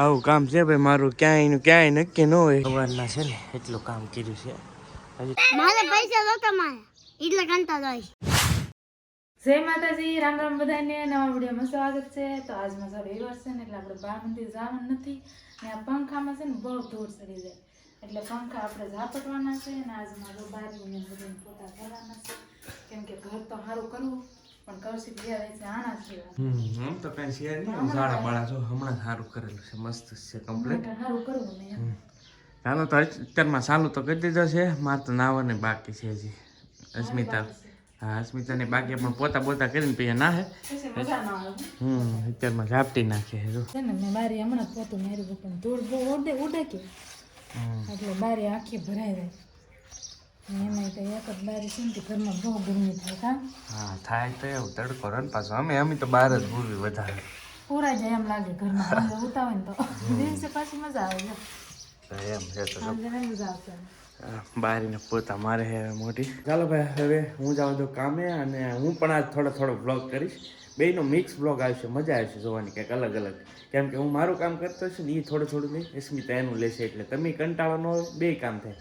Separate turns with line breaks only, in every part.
આવું કામ છે ભાઈ મારું ક્યાંયનું ક્યાંય નક્કી ન હોય. સવારના છે ને એટલું કામ કર્યું છે.
મારે પૈસા નહોતા મારે એટલે કંટાળો હોય
જય માતાજી રામ રામ બધાને નવા વિડીયોમાં સ્વાગત છે. તો આજમાં સારું રવિવાર છે ને એટલે આપણે બાર મંદિર જવાનું નથી. ને આ પંખામાં છે ને બહુ ધૂળ ચડી જાય. એટલે પંખા આપણે ઝાપટવાના છે ને આજમાં જો બારીને બધા પોતા કરવાના છે. કેમ કે ઘર તો સારું કરવું. પણ કૌશિક રહે છે આણા છે
હમ તો કઈ શેર નહીં. ઝાડા બાળા જો હમણાં સારું કરેલું છે મસ્ત છે કમ્પ્લીટ
સારું કરવું ને
ચાલો તો અત્યારમાં ચાલુ તો કરી દીધો છે મારે તો નાવાને બાકી છે હજી. અસ્મિતા. હા અસ્મિતાને બાકી પણ પોતા પોતા કરીને પછી ના હે?
પછી મજા ન આવે
હમ અત્યારમાં ઝાપટી નાખે છે જો
મેં બારી હમણાં પોતું માર્યું પણ ધૂળ બહુ ઉડે ઉડે કે. એટલે બારી આખી ભરાઈ જાય. તો એક જ બારી છે ને ઘરમાં બહુ ગરમી થાય કા?
હા થાય તો એવું તડકો રન પાછો. અમે અમે તો બહાર જ ભૂવી વધારે.
પૂરાઈ જાય એમ લાગે ઘરમાં સાંજે ને તો. દિવસે પાછી મજા આવે છે.
એમ છે તો
મજા આવશે
બારીને પોતા મારે મોટી. ચાલો ભાઈ હવે હું જાઉં તો કામે અને હું પણ આજ થોડો થોડો બ્લોગ કરીશ. બેયનો મિક્સ બ્લોગ આવશે, મજા આવશે જોવાની કંઈક અલગ અલગ. કેમ કે હું મારું કામ કરતો છું ને એ થોડું થોડું નહીં સ્મિતા એનું લેશે એટલે. તમે કંટાળો બે કામ થાય.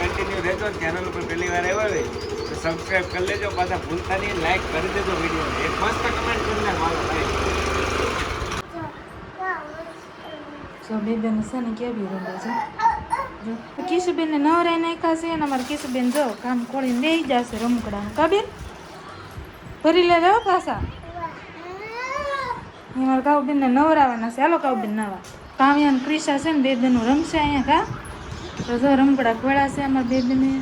કન્ટિન્યુ રહેતો ચેનલ ઉપર પહેલી વાર આવ્યા હોય તો સબસ્ક્રાઈબ કરી લેજો પાછા ભૂલતા નહીં લાઈક કરી દેજો વીડિયો એક મસ્ત કમેન્ટ કરી નાખો ભાઈ
સો બેબેન છે ને કેવી રમે છે? કિશુબેનને નવરાઈ નાખ્યા છે અને અમારે કિશુબેન જો કામ ખોલીને દઈ જશે રમકડાનું કાબેન ભરી લે રહ્યો પાછા. અમારે કાઉબેનને નવરાવાના છે. હાલો કાઉબેન નવા. કાવ્યાન ક્રિશા છે ને બે બેનું રમશે અહીંયા, કા? તો જો રમકડા ખોળાશે અમારા બે બેને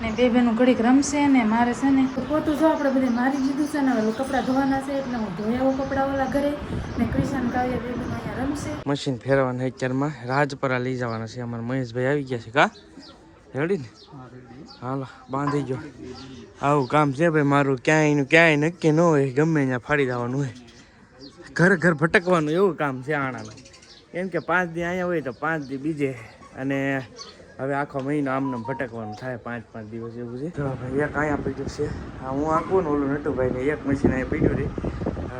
ને બે બેનું ઘડીક રમશે ને મારે છે ને પોતું જો આપણે બધે મારી દીધું છે ને ઓલું કપડાં ધોવાના છે એટલે હું ધોયા કપડાં ઓલા ઘરે ને ક્રિશાને કાવ્યા બે અહીંયા રમશે
મશીન ફેરવવાના અત્યારમાં. રાજપરા લઈ જવાના છે. અમારા મહેશભાઈ આવી ગયા છે કા? રેડી ને? હાલો બાંધી ગયો. આવું કામ છે ભાઈ મારું ક્યાંય ક્યાંય નક્કી ન હોય ગમે ત્યાં ફાડી દેવાનું હોય. ઘર ઘર ભટકવાનું એવું કામ છે આણાનું. કેમ કે પાંચ દી અહીંયા હોય તો પાંચ દી બીજે. અને હવે આખો મહિનો આમને ભટકવાનું થાય પાંચ પાંચ દિવસ એવું છે. તો ભાઈ એક અહીંયા પડ્યું છે. હા હું આંકું ને ઓલું નટુભાઈને એક મશીન અહીંયા પડ્યું રહી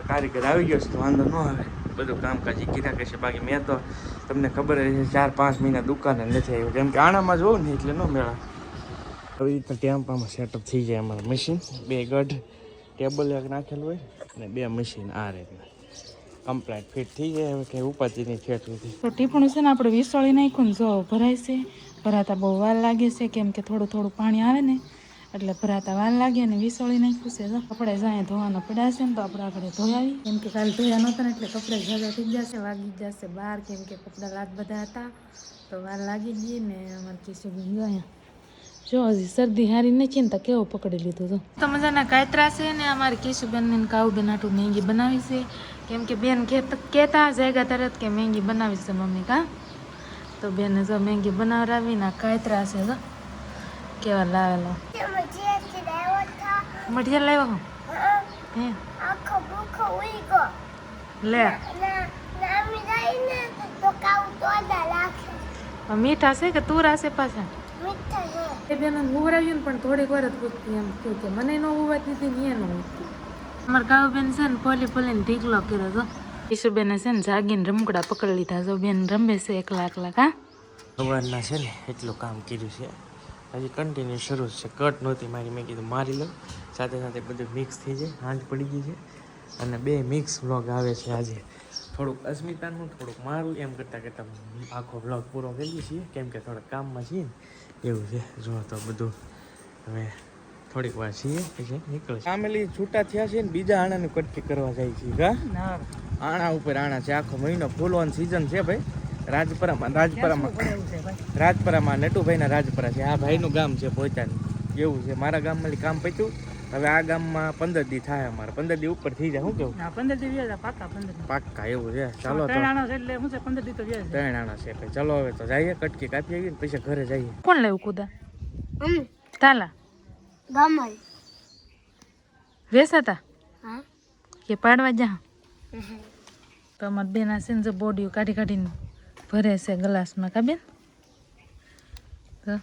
કારીગર આવી ગયો છે તો વાંધો ન આવે. બધું કામકાજ કીધા કરશે. બાકી મેં તો તમને ખબર છે ચાર પાંચ મહિના દુકાને નથી આવ્યું. કેમ કે આણામાં જ હોઉં ને એટલે ન મેળા. આવી રીતના ટેમ્પામાં સેટઅપ થઈ જાય અમારું મશીન બે ગઢ ટેબલ એક નાખેલું હોય અને બે મશીન આ રીતના. કમ્પ્લેટ ફિટ થઈ જાય હવે કંઈ ઉપાધિની નહીં નથી.
તો ટીપણું છે ને આપણે વિસળી નાખ્યું ને જો ભરાય છે. ભરાતા બહુ વાર લાગે છે, કેમ કે થોડું થોડું પાણી આવે ને એટલે ભરાતા વાર લાગ્યા ને વિસોળી નાખ્યું છે. આપણે જાય ધોવાના પડ્યા છે ને તો આપણે આપણે ધોયાવી કેમ કે કાલે ધોયા નહોતા ને એટલે કપડા ઝાઝા થઈ જશે વાગી જશે બહાર. કેમ કે કપડા લાગ બધા હતા. તો વાર લાગી ગઈ ને અમારે કિશોર ગયા જો હજી શરદી હારી નથી ને તો કેવો પકડી લીધું તો. તો મજાના કાયતરા છે ને અમારે કિશુબેન ને કાવુબેન આટું મેંગી બનાવી છે. કેમ કે બેન કહેતા જાયગા તરત કે મેંગી બનાવી છે મમ્મી કા. તો બેન જો મેંગી બનાવરાવી ના કાયતરા છે જો. કેવા લાવેલા. મઠિયા લાવ્યો હું? હે.
આખો ભૂખો ઉઈ ગયો.
લે.
નામી રહીને તો કાઉ તોડા રાખે.
મીઠા છે કે તુરા છે પાછા?
મીઠા હે
એ બેન ઉવરાવ્યું ને પણ થોડીક વાર જ પૂછતી એમ થયું કે મને ન ઉવાતી હતી ને એને ઉઠતી અમારા કાળુબેન છે ને પોલી પોલીને ઢીકલો કર્યો તો ઈશુબેને છે ને જાગીને રમકડા પકડી લીધા જો બેન રમે છે એકલા એકલા કા?
સવારના છે ને એટલું કામ કર્યું છે. હજી કન્ટિન્યુ શરૂ છે. કટ નહોતી મારી. મેં કીધું મારી લઉં સાથે સાથે બધું મિક્સ થઈ જાય. હાંજ પડી ગઈ છે. અને બે મિક્સ વ્લોગ આવે છે આજે. થોડુંક અસ્મિતાનું થોડુંક મારું એમ કરતાં કરતાં આખો વ્લોગ પૂરો કરીએ છીએ. કેમ કે થોડાક કામમાં છીએ ને. એવું છે. જો તો બધું હવે થોડીક વાર છીએ. પછી નીકળે ફેમિલી છૂટા થયા છે ને બીજા આણાની કટકી કરવા જાય છે. આણા ઉપર આણા છે. આખો મહિનો ફૂલવાની સિઝન છે ભાઈ. રાજપરામાં રાજપરામાં. રાજપરામાં નટુભાઈના રાજપરા છે. આ ભાઈનું ગામ છે પોતાનું. એવું છે. મારા ગામમાં કામ પત્યું હવે આ ગામમાં પંદર દી થાય અમારે. પંદર દી ઉપર થઈ જાય. શું કેવું?
પંદર દી વ્યાજ પાકા પંદર
પાક્કા એવું છે. ચાલો તો.
આણા છે એટલે શું છે? પંદર દી તો વ્યાજ
ત્રણ આણા છે ભાઈ. ચાલો હવે તો જઈએ. કટકી કાપી આવીએ પછી ઘરે જઈએ.
કોણ લેવું કુદા? તાલા.
ગામમાં.
વેસાતા? કે પાડવા જા. તો અમારા બેન આ ને બોડીઓ કાઢી કાઢીને ભરે છે ગ્લાસમાં કાબેન તો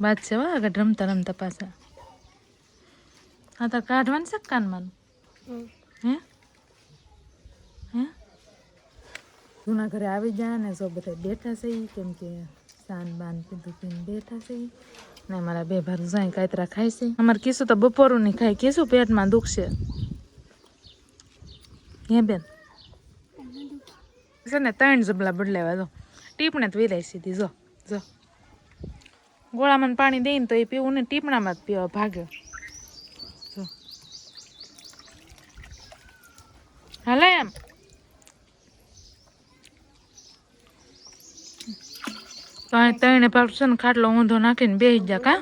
બાદ છે વા આગળ રમતા રમતા પાછા. હા તો કાઢવાનું છે કાનમાં હે? હે? જૂના ઘરે આવી જાય ને જો બધા બેઠા છે કેમ કે સાન બાન કીધું પીને બેઠા છે. ને મારા બે ભાર જાય કાતરા ખાય છે. અમારે કીશું તો બપોરું નહીં ખાય કીશું પેટમાં દુખશે. હે બેન? છે ને ત્રણ જબલા બદલાવા જો. ટીપણે જ વિરાય સીધી જો જો. ગોળામાં પાણી દઈને તો એ પીવું ને ટીપણામાં જ પીવા ભાગ્યો. જો. હાલે એમ? તો અહીં ત્રણે ભાગ ને ખાટલો ઊંધો નાખીને બેસી જા કા?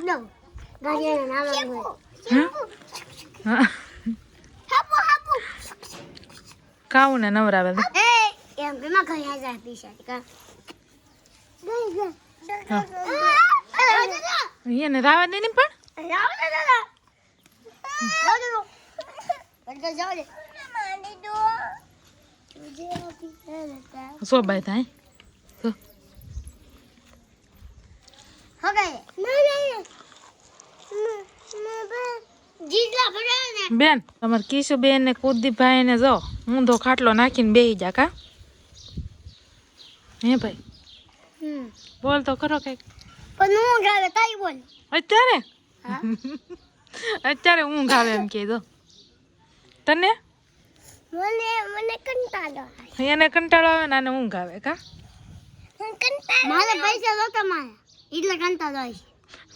હા ને દે
Eh. Gaya gaya.
એને રાવા દે ને પણ તો બેન તમારે કીશુ બેન ને કુલદીપભાઈ ને જો ઊંધો ખાટલો નાખીને બેસી જા કા હે ભાઈ? બોલ તો ખરો કંઈક. અત્યારે? અત્યારે ઊંઘ આવે એમ કે દો. તને?
મને મને કંટાળો આવે.
એને કંટાળો આવે ને આને ઊંઘ આવે કા?
મારે પૈસા નહોતા મારા એટલે કંટાળો આવે.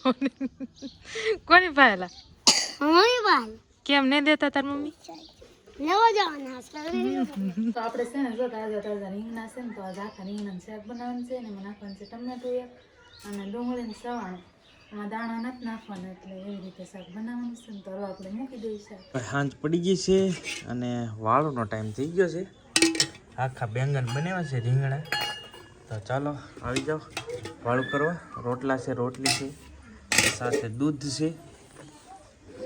કોની પાયેલા
મમ્મી બાલ
કેમ નહીં દેતા તાર મમ્મી?
લેવો જવાના
તો આપણે છે ને જો તાજા તાજા રીંગણા છે ને તો આજે આખા રીંગણાનું શાક બનાવવાનું છે ને એમાં નાખવાનું છે ટમેટું એક અને ડુંગળીને સવાણું. એમાં દાણા નથી નાખવાના એટલે એવી રીતે શાક બનાવવાનું છે ને તો આપણે મૂકી દઈએ શાક.
સાંજ પડી ગઈ છે અને વાળોનો ટાઈમ થઈ ગયો છે. આખા બેંગન બનાવ્યા છે રીંગણા. તો ચાલો આવી જાઓ. વાળું કરવા. રોટલા છે રોટલી છે સાથે દૂધ છે.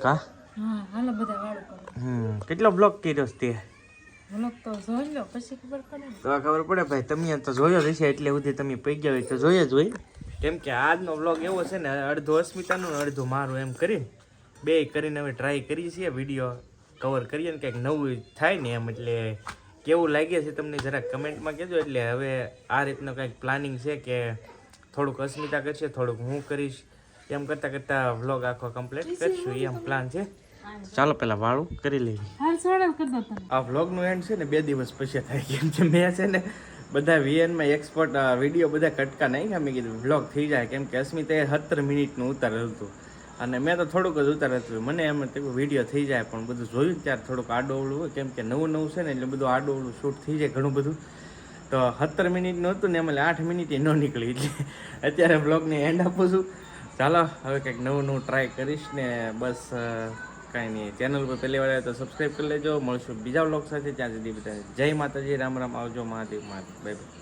કા?
હા હાલો બધા વાળું કરો.
હમ કેટલો બ્લોક કર્યો તે?
વ્લોગ તો જોઈ લો પછી ખબર પડે
તો ખબર પડે ભાઈ તમે તો જોયો જ હશે એટલે સુધી તમે પૈ ગયા હોય તો જોઈએ જ હોય. કેમ કે આજનો બ્લોગ એવો છે ને અડધો અસ્મિતાનું ને અડધો મારું એમ કરીને. બે કરીને હવે ટ્રાય કરીએ છીએ વીડિયો કવર કરીએ ને કંઈક નવું થાય ને એમ એટલે કેવું લાગે છે તમને જરાક કમેન્ટમાં કહેજો એટલે હવે આ રીતનું કંઈક પ્લાનિંગ છે કે થોડુંક અસ્મિતા કરશે થોડુંક હું કરીશ. એમ કરતાં કરતાં વ્લોગ આખો કમ્પ્લીટ કરીશું એમ પ્લાન છે. ચાલો પેલા વાળું કરી લઈએ.
હાલ સોડલ કરી
આ વ્લોગનું એન્ડ છે ને બે દિવસ પછી થાય. કેમ કે મેં છે ને બધા વીએનમાં એક્સપર્ટ વીડિયો બધા કટકા નહીં મેં કીધું વ્લોગ થઈ જાય. કેમ કે અસ્મિતાએ સત્તર મિનિટનું ઉતારેલું હતું. અને મેં તો થોડુંક જ ઉતારેલું હતું. મને એમ હતું વીડિયો થઈ જાય પણ બધું જોયું ત્યારે થોડુંક આડોવળું હોય. કેમ કે નવું નવું છે ને એટલે બધું આડોવળું શૂટ થઈ જાય ઘણું બધું. તો સત્તર મિનિટનું હતું ને એમાં આઠ મિનિટ ન નીકળી. એટલે અત્યારે બ્લોગને એન્ડ આપું છું. ચાલો હવે કંઈક નવું નવું ટ્રાય કરીશ ને બસ કાંઈ નહીં. ચેનલ પર પહેલી વાર તો સબસ્ક્રાઈબ કરી લેજો. મળશું બીજા બ્લોગ સાથે. ત્યાં સુધી બધા જય માતાજી. રામ રામ. આવજો મહાદેવ. મહાદેવ. Bye bye